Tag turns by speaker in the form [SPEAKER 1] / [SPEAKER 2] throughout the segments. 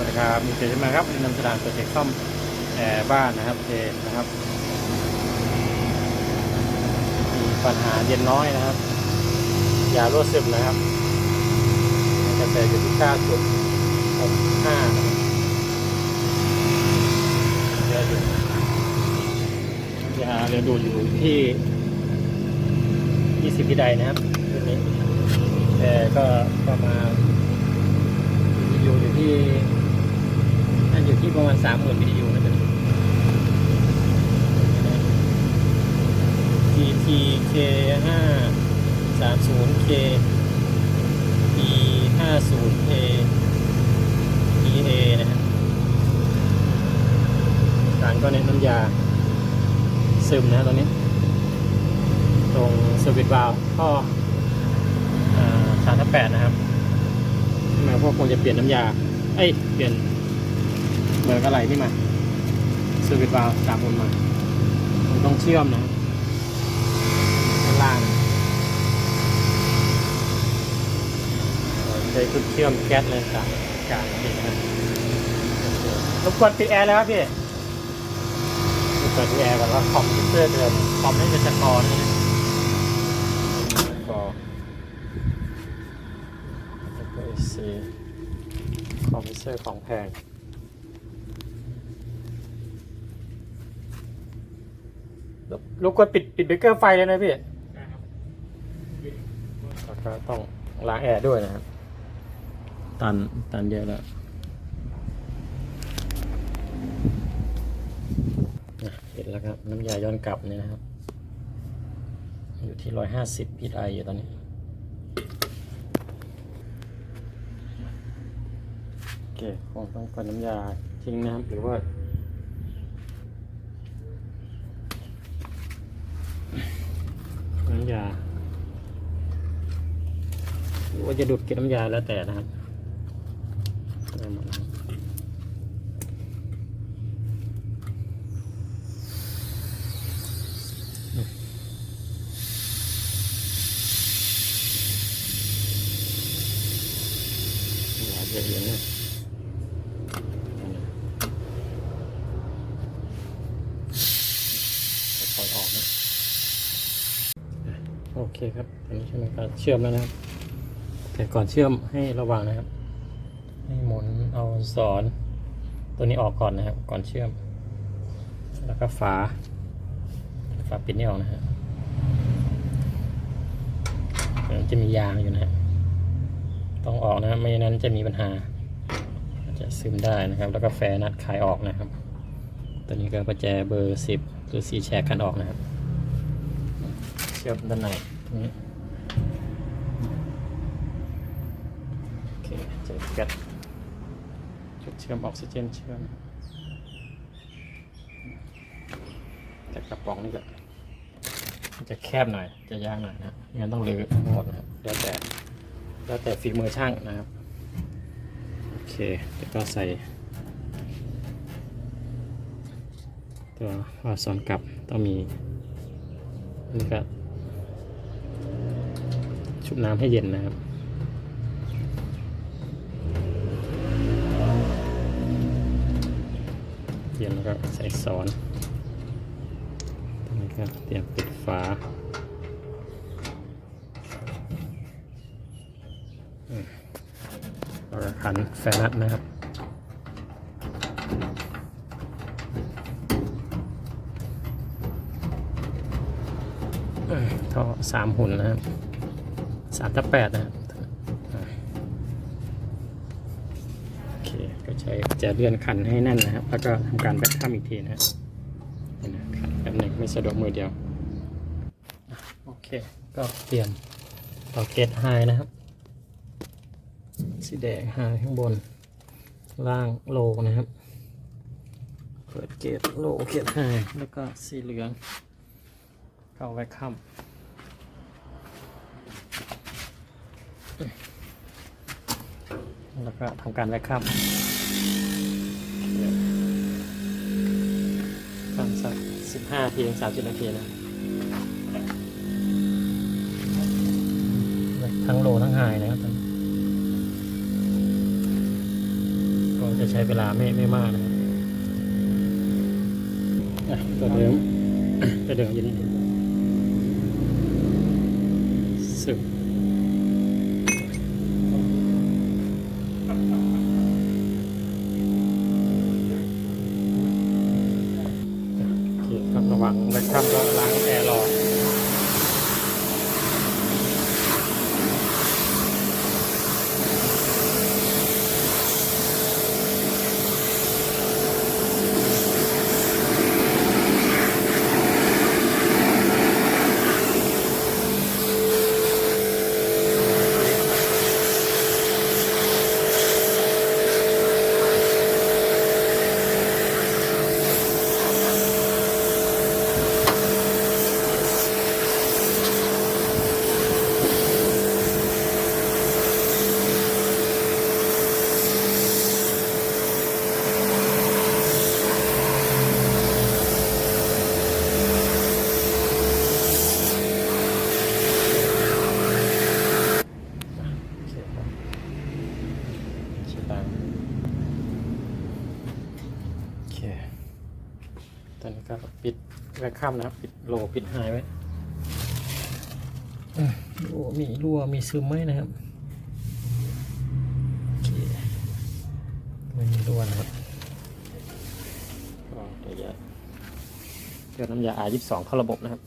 [SPEAKER 1] สวัสดีครับมีเจใช่ไหมครับนน้ำสดานโปรเจกต์ซ่อมแอร์บ้านนะครับเจนะครับมีปัญหาเย็นน้อยนะครับ อยารั่วซึมนะครับกระแสอยู่ที่9จุด65นะครับเยอะอยู่ยาเรือดูอยู่ที่ 20พิไดนะครับรุ่นนี้แต่ก็ประมาณอยู่อ ยู่ที่น่าอยู่ที่ประมาณสามหมื่นวิดีโอนะจ๊ะ GTK ห้าสามศูนย์ K E ห้าศูนย์ K EA นะฮะสารก็เน้นน้ำยา ซึมนะตรงนี้ ตรงสวิตช์วาล์วข้อสามทับแปดนะครับหมายความว่าควรจะเปลี่ยนน้ำยา เอ้ย เปลี่ยน เบอร์อะไรนี่มาสวิตช์วาล์วตามคนมา มันต้องเชื่อมนะข้างล่างใช้ชุดเชื่อมแก๊สเลยต่างการปิดนะครับรบกวนปิดแอร์แล้วครับพี่เปิดแอร์ก่อนว่าคอมพิวเตอร์เดิมคอมไม่เป็นสกอร์นี่นะสกอร์แล้วก็ AC คอมพิวเตอร์ของแพง รบรบกวนปิดปิดเบรกเกอร์ไฟเลยนะพี่แล้วก็ต้องล้างแอร์ด้วยนะครับ ตันตันเยอะแล้วนะเห็นแล้วครับ น้ำยาย้อนกลับนี่นะครับ อยู่ที่ร้อยห้าสิบพีไออยู่ตอนนี้โอเคคงต้องกันน้ำยาทิ้งนะครับหรือว่า น้ำยา หรือ ว่าจะดูดก็บน้ำยาแล้วแต่นะครับได้หมดนะครับอืมอย่าเย็นนะปล่อยออกนะโอเคครับอันนี้ใช่ไหมครับเชื่อมแล้วนะครับ แต่ก่อนเชื่อมให้ระวังนะครับ ให้หมุนเอาสอนตัวนี้ออกก่อนนะครับ ก่อนเชื่อม แล้วก็ฝา ฝาปิดนี่ออกนะฮะจะมียางอยู่นะฮะต้องออกนะครับไม่นั้นจะมีปัญหา จะซึมได้นะครับ แล้วก็แฟร์นัดคลายออกนะครับ ตัวนี้ก็ประแจเบอร์สิบหรือสีแฉกกันออกนะครับเชื่อมด้านในตรงนี้โอเคเจอแก๊สจุดเชื่อมออกซิเจนเชื่อมแต่กระป๋องนี่ก็จะแคบหน่อย จะยากหน่อยนะงั้นต้องรื้อทั้งหมดนะครับแล้วแต่แล้วแต่ฝีมือช่างนะครับ โอเคแล้วก็ใส่ ตัววาล์วซ้อนกลับต้องมีนี่ก็ชุบน้ำให้เย็นนะครับ เตีย็นแล้วก็ใส่ซ้อนตรงนี้ก็เตรียมปิดฝาอืมแล้วก็ขันแฟนัทนะครับท่อสามหุ่นนะครับสามทับแปดนะครับ ใช้จะเลื่อนคันให้แน่นนะครับ แล้วก็ทำการแบคข้ามอีกทีนะครับนี่นะคันแบบหนึ่งไม่สะดวกมือเดียวโอเค ก็เปลี่ยนต่อเกตไฮนะครับ สีแดงไฮข้างบน ล่างโลนะครับ เปิดเกตโลเกตไฮแล้วก็สีเหลือง เข้าไว้ค่ำแล้วก็ทำการไว้ค่ำ ทำสักสิบห้าทีถึงสามสิบนาทีนะทั้งโลทั้งไฮนะครับตอนนี้ก็จะใช้เวลาไม่ไม่มากนะครับอะตัวเดิมตัวเดิมอยู่นี่สึกโอเคครับระวังแล้วครับก็ล้างแอร์รอ โอเคครับใช่ตังโอเค ตอนนี้ก็ปิด แวคคัมนะครับ ปิดโลปิดหายไว้อะโอ้มีรั่วมีซึมไหมนะครับโอเคไม่มีรั่วนะครับก็เดี๋ยวจะเกิดน้ำยา R22 เข้าระบบนะครับ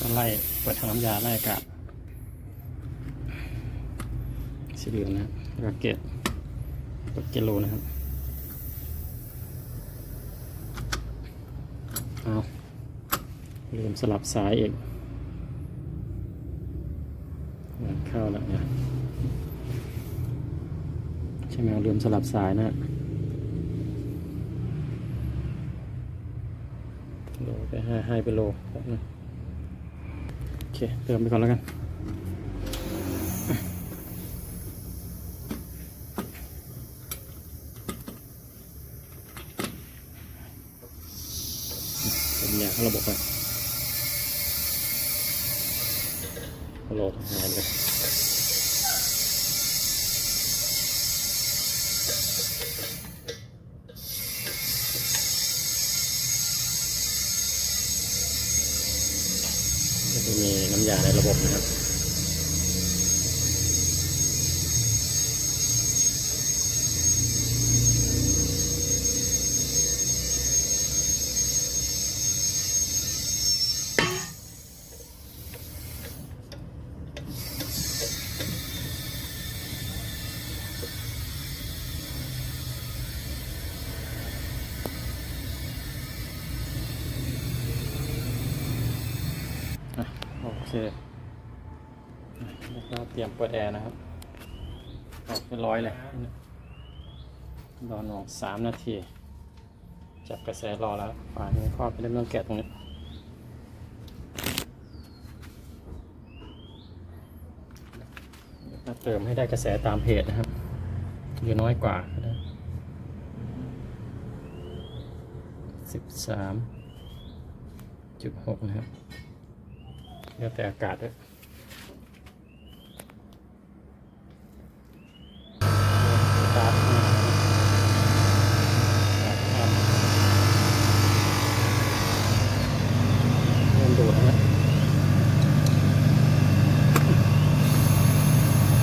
[SPEAKER 1] ก็ไล่เปิดทางน้ำยาไล่อากาศสีเหลืองนะครับแล้วก็เกต กดเกโลนะครับเอาลืมสลับสายอีกงานเข้าแล้วเนะใช่ไหมลืมสลับสายนะโลไปให้ให้ไปโลแป๊บนึงโอเคเติมไปก่อนแล้วกันยาเข้าระบบไปโหลดทำงานเลย ก็จะมีน้ำยาในระบบนะครับ เคแล้วก็เตรียมเปิดแอร์นะครับออกเป็นร้อยเลยรอหนองสามนาที จับกระแสรอแล้วฝานี้ครอบไปเริ่มต้องแกะตรงนี้เติมให้ได้กระแสตามเพจนะครับหรือน้อยกว่าสิบสามจุดหกนะครับ แล้วแต่อากาศด้วยสตาร์ทมาครับเริ่มดูดแล้วนะ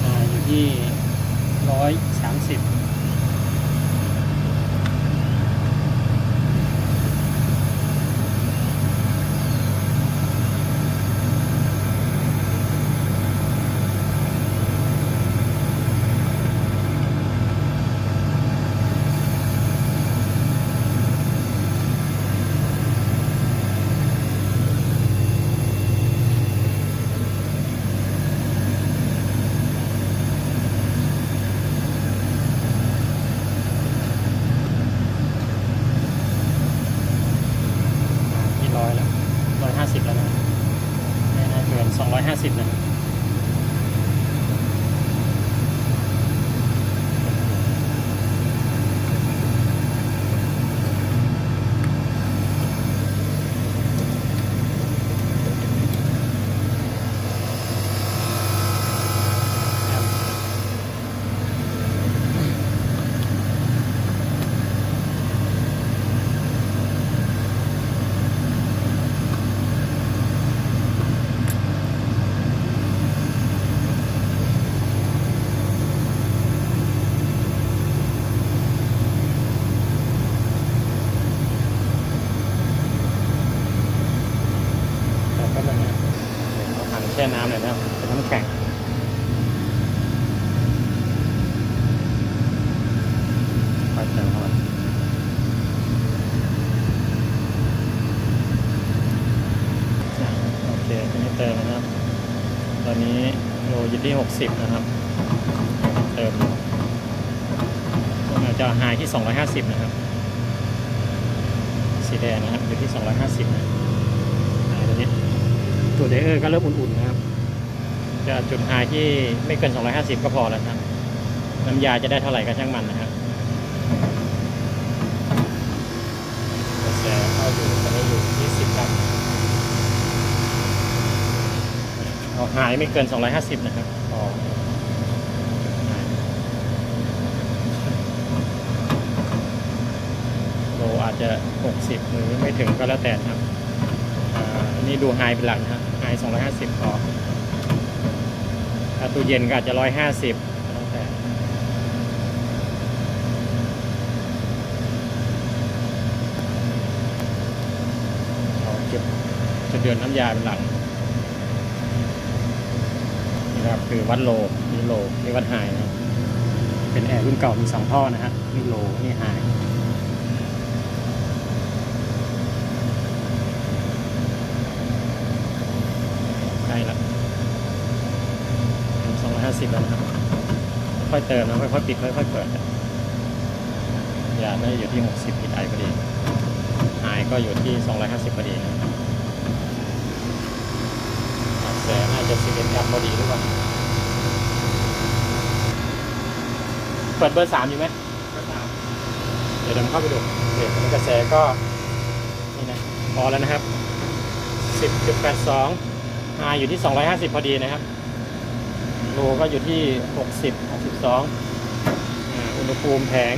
[SPEAKER 1] อ่าอยู่ที่ร้อยสามสิบ ที่ร้อยแล้วร้อยห้าสิบแล้วนะไม่น่าเกินสองร้อยห้าสิบนะ แช่น้ำหน่ยนะครับเป็นน้ำแข็งค่อยเติมเข้าไปโอเคทีนี้เติมนะครับ ตอนนี้โลอยู่ที่60 นะครับ เติมจจะไฮที่ 250 นะครับ สีแดงนะครับอยู่ที่ 250นะไฮตัวนี้ ตัวไดเออร์ก็เริ่มอุ่นๆนะครับ จะจุดไฮที่ไม่เกิน 250 ก็พอแล้วครับ น้ำยาจะได้เท่าไหร่ก็ช่างมันนะครับกระแสเข้าอยู่ตอนนี้อยู่ที่10ครับเอาไฮไม่เกิน 250 นะครับพอโลอาจจะ 60 หรือไม่ถึงก็แล้วแต่นะครับอ่าอั นนี้ดูไฮเป็นหลักนะครับไฮสองร้อยห้าสิบพอถ้าตู้เย็นก็อาจจะร้อยห้าสิบแล้วแต่เอาจุดจุดเดือนน้ำยาเป็นหลักนะครับคือวัดโลนี่โลนี่วัดไฮนะเป็นแอร์รุ่นเก่ามีสองท่อนะฮะนี่โลนี่ไฮ ใกล้ละ สองร้อยห้าสิบแล้วนะครับ ค่อยเติมนะค่อยๆปิดค่อยๆเปิดนะยาน่าจะอยู่ที่หกสิบปิดไอพอดีหายก็อยู่ที่สองร้อยห้าสิบพอดีนะครับแสน่าจะสิบเอ็ดแอมพอดีหรือเปล่าเปิดเบอร์สามอยู่ไหมเบอร์สามเดี๋ยวเดินเข้าไปดูเดี๋ยวกระแสก็นี่นะพอแล้วนะครับสิบจุดแปดสองไฮอยู่ที่ 250 พอดีนะครับ โลก็อยู่ที่ 60 62อุณหภูมิแผง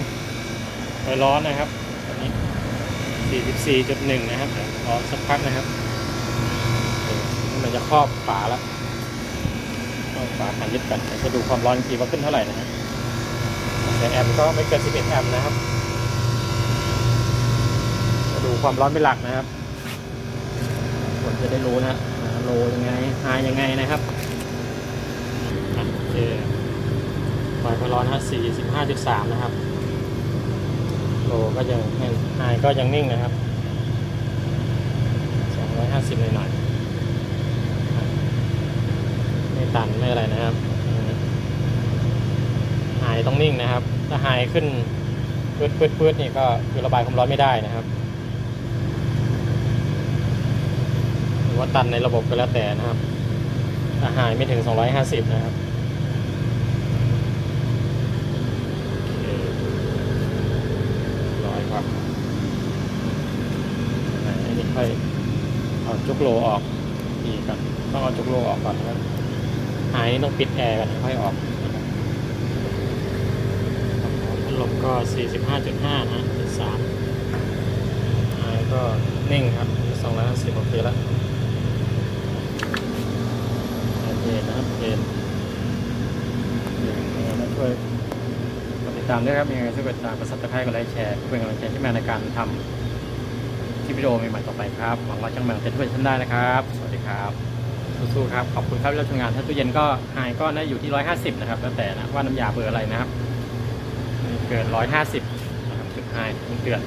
[SPEAKER 1] ไฟร้อนนะครับตอนนี้44.1 นะครับเดี๋ยวรอสักพักนะครับมันจะครอบฝาแล้วครอบฝาคันยึดกันจะดูความร้อนอีกทีว่าขึ้นเท่าไหร่นะครับแต่แอมป์ก็ไม่เกิน11แอมป์นะครับจะดูความร้อนเป็นหลักนะครับคนจะได้รู้นะฮะโลยังไงไฮยังไงนะครับ เคไฟพร้อนฮะสี่สิบห้าจุดสามนะครับโลก็ยังไฮก็ยังนิ่งนะครับสองร้อยห้าสิบหน่อยๆอะไม่ตันไม่อะไรนะครับไฮต้องนิ่งนะครับ ถ้าไฮขึ้นปืดปืดปืดนี่ก็คือระบายความร้อนไม่ได้นะครับหรือว่าตันในระบบก็แล้วแต่นะครับถ้าหายไม่ถึง 250 นะครับโอเคร้อยครับอ่าอันนี้ค่อย เอาจุกโลออกอีกก่อนต้องเอาจุกโลออกก่อนนะครับหายนี่ต้องปิดแอร์ก่อนค่อยออกนะครับพัดลมก็ 45.5 นะเป็น3หายก็นิ่งครับ250โอเคแล้วโอเคนะครับเกณฑ์ยังไงก็ช่วยติดตามด้วยครับยังไงช่วยกดติดตามกดซับสไครต์กดไลค์แชร์เพื่อเป็นกำลังใจที่มาในการทำ คลิปวิดีโอใหม่ๆต่อไปครับหวังว่าช่างแมงจะช่วยท่านได้นะครับ สวัสดีครับสู้ๆครับขอบคุณครับที่รับชมงานถ้าตู้เย็นก็ไฮก็น่าอยู่ที่ร้อยห้าสิบนะครับแล้วแต่นะว่าน้ำยาเบอร์อะไรนะครับเกิน150นะครับจุดไฮต้องเตือน